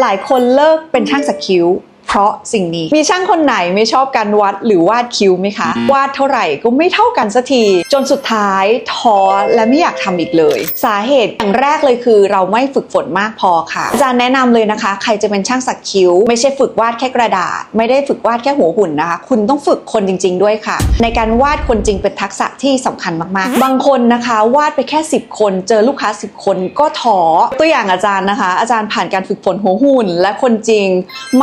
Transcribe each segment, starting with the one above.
หลายคนเลิกเป็นช่างสักคิ้ว เพราะสิ่งนี้ มีช่างคนไหนไม่ชอบการวัดหรือวาดคิ้วไหมคะ วาดเท่าไหร่ก็ไม่เท่ากันสักที จนสุดท้ายท้อและไม่อยากทำอีกเลย สาเหตุอย่างแรกเลยคือ เราไม่ฝึกฝนมากพอค่ะอาจารย์แนะนำเลยนะคะ ใครจะเป็นช่างสักคิ้ว ไม่ใช่ฝึกวาดแค่กระดาษ ไม่ได้ฝึกวาดแค่หัวหุ่นนะคะ คุณต้องฝึกคนจริง ๆ ด้วยค่ะ ในการวาดคนจริงเป็นทักษะที่สำคัญมากๆ บางคนนะคะ วาดไปแค่ 10 คนเจอลูกค้า 10 คนก็ท้อตัวอย่างอาจารย์นะคะ อาจารย์ผ่านการฝึกฝนหัวหุ่น และคนจริง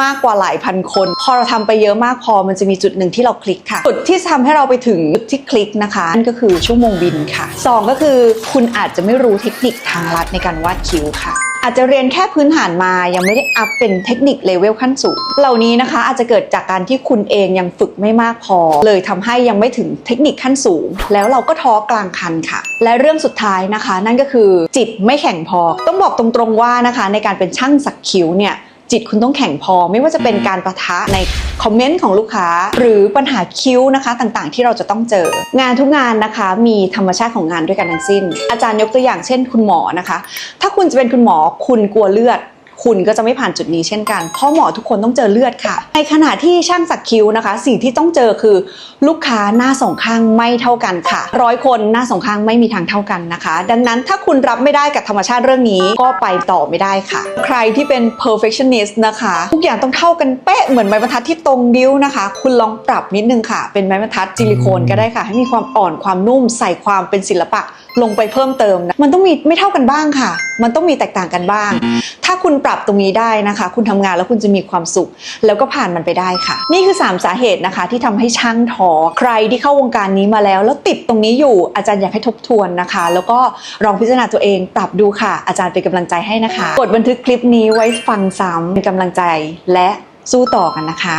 มากกว่าหลายพันคน พอเราทำไปเยอะมากพอมันจะมีจุดหนึ่งที่เราคลิกค่ะจุดที่ทำให้เราไปถึงจุดที่คลิกนะคะนั่นก็คือชั่วโมงบินค่ะสองก็คือคุณอาจจะไม่รู้เทคนิคทางลัดในการวาดคิ้วค่ะอาจจะเรียนแค่พื้นฐานมายังไม่ได้อัพเป็นเทคนิคเลเวลขั้นสูง เหล่านี้นะคะอาจจะเกิดจากการที่คุณเองยังฝึกไม่มากพอ เลยทำให้ยังไม่ถึงเทคนิคขั้นสูง แล้วเราก็ท้อกลางคันค่ะ และเรื่องสุดท้ายนะคะ นั่นก็คือจิตไม่แข็งพอ ต้องบอกตรงๆว่านะคะ ในการเป็นช่างสักคิ้วเนี่ย จิตคุณต้องแข็งพอ ไม่ว่าจะเป็นการประทะในคอมเมนต์ของลูกค้า หรือปัญหาคิ้วนะคะ ต่างๆ ที่เราจะต้องเจอ งานทุกงานนะคะ มีธรรมชาติของงานด้วยกันทั้งสิ้น อาจารย์ยกตัวอย่างเช่น คุณหมอนะคะ ถ้าคุณจะเป็นคุณหมอคุณกลัวเลือด คุณก็จะไม่ผ่านจุดนี้เช่นกันเพราะหมอทุกคนต้องเจอเลือดค่ะ ในขณะที่ช่างสักคิ้วนะคะ สิ่งที่ต้องเจอคือลูกค้าหน้าสองข้างไม่เท่ากันค่ะร้อยคนหน้าสองข้างไม่มีทางเท่ากันนะคะ ดังนั้นถ้าคุณรับไม่ได้กับธรรมชาติเรื่องนี้ก็ไปต่อไม่ได้ค่ะ ใครที่เป็น perfectionist นะคะ ทุกอย่างต้องเท่ากันเป๊ะเหมือนไม้บรรทัดที่ตรงดิ้วนะคะ คุณลองปรับนิดนึงค่ะ เป็นไม้บรรทัดซิลิโคนก็ได้ค่ะ ให้มีความอ่อนความนุ่มใส่ความเป็นศิลปะลงไปเพิ่มเติมนะมันต้องมีไม่เท่ากันบ้างค่ะ มันต้องมีแตกต่างกันบ้าง ถ้าคุณปรับตรงนี้ได้นะคะ คุณทำงานแล้วคุณจะมีความสุข แล้วก็ผ่านมันไปได้ค่ะ นี่คือ 3 สาเหตุนะคะ ที่ทำให้ช่างท้อใครที่เข้าวงการนี้มาแล้ว แล้วติดตรงนี้อยู่อาจารย์อยากให้ทบทวนนะคะ แล้วก็ลองพิจารณาตัวเอง ปรับดูค่ะ อาจารย์เป็นกำลังใจให้นะคะ กดบันทึกคลิปนี้ไว้ฟังซ้ำเป็นกำลังใจและสู้ต่อกันนะคะ